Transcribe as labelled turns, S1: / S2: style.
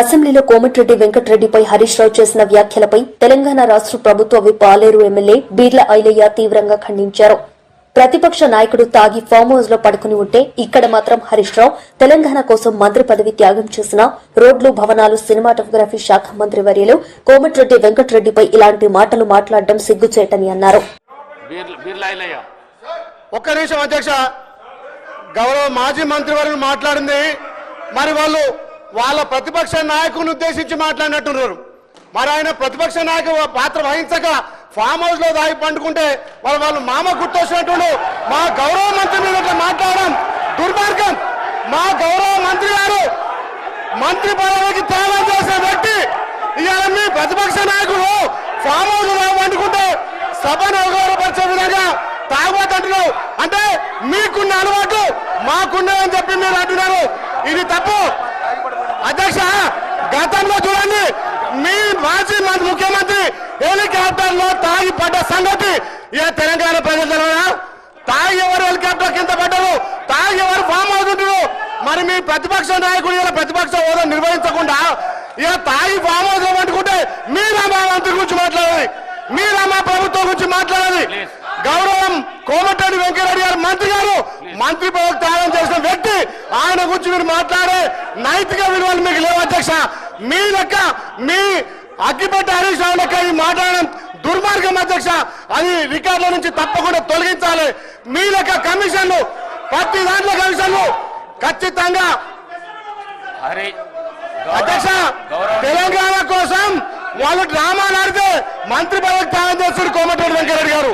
S1: అసెంబ్లీలో కోమటిరెడ్డి వెంకటరెడ్డిపై హరీష్ రావు చేసిన వ్యాఖ్యలపై తెలంగాణ రాష్ట ప్రభుత్వ విప్ ఆలేరు ఎమ్మెల్యే బీర్ల ఐలయ్య తీవ్రంగా ఖండించారు. ప్రతిపక్ష నాయకుడు తాగి ఫామ్ హౌస్లో పడుకుని ఉంటే ఇక్కడ మాత్రం హరీష్ రావు తెలంగాణ కోసం మంత్రి పదవి త్యాగం చేసిన రోడ్లు భవనాలు సినిమాటోగ్రఫీ శాఖ మంత్రి వర్యులు కోమటిరెడ్డి వెంకటరెడ్డిపై ఇలాంటి మాటలు మాట్లాడడం సిగ్గుచేటని అన్నారు.
S2: ఒక్క నిమిషం అధ్యక్ష గౌరవ మాజీ మంత్రివర్యులు మాట్లాడింది. మరి వాళ్ళు వాళ్ళ ప్రతిపక్ష నాయకుని ఉద్దేశించి మాట్లాడినట్టున్నారు. మరి ఆయన ప్రతిపక్ష నాయకు పాత్ర వహించక ఫామ్ హౌస్లో దాగి పండుకుంటే వాళ్ళు వాళ్ళు మామ గుర్తొచ్చినట్టు మా గౌరవ మంత్రి మీద మాట్లాడడం దుర్మార్గం. మా గౌరవ మంత్రి గారు మంత్రి పదవికి త్యాగం చేసే వ్యక్తి. ఇవాళ మీ ప్రతిపక్ష నాయకులు ఫామ్ హౌస్లో పండుకుంటే సభను అవగాహనపరిచే విధంగా తాగబోతుంటున్నావు అంటే మీకున్న అలవాటు మాకున్నదని చెప్పి మీరు అంటున్నారు. ఇది తప్పు. గతంలో చూడండి మీ మాజీ మంత్రి ముఖ్యమంత్రి హెలికాప్టర్లో తాగి పడ్డ సంగతి ఇక తెలంగాణ ప్రజలు? తాగి ఎవరు హెలికాప్టర్ కింద పడ్డారు? తాగి ఎవరు ఫామ్ అవుతుంటారు మరి మీ ప్రతిపక్ష నాయకుడు ఇలా ప్రతిపక్ష హోదా నిర్వహించకుండా ఇక తాగి ఫామ్ హౌస్లో పట్టుకుంటే మీరా మా మంత్రి గురించి మాట్లాడాలి? మీరా మా ప్రభుత్వం గురించి మాట్లాడాలి? గౌరవం కోమటిరెడ్డి వెంకటరెడ్డి గారు మంత్రి గారు మంత్రి పదవి త్యాగం చేసిన వ్యక్తి ఆయన గురించి మీరు మాట్లాడే నైతిక విలువలు మీకు లేవు అధ్యక్ష. మీ లెక్క మీ అగ్గిపెట్ట హరీష్ రావు లెక్క ఈ మాట్లాడడం దుర్మార్గం అధ్యక్ష. అది రికార్డుల నుంచి తప్పకుండా తొలగించాలి. మీ లెక్క కమిషన్లు ప్రతి దాంట్లో కమిషన్లు ఖచ్చితంగా అధ్యక్ష తెలంగాణ కోసం వాళ్ళు డ్రామాలు ఆడితే మంత్రి పదవికి త్యాగం చేస్తారు కోమటిరెడ్డి వెంకరెడ్డి గారు.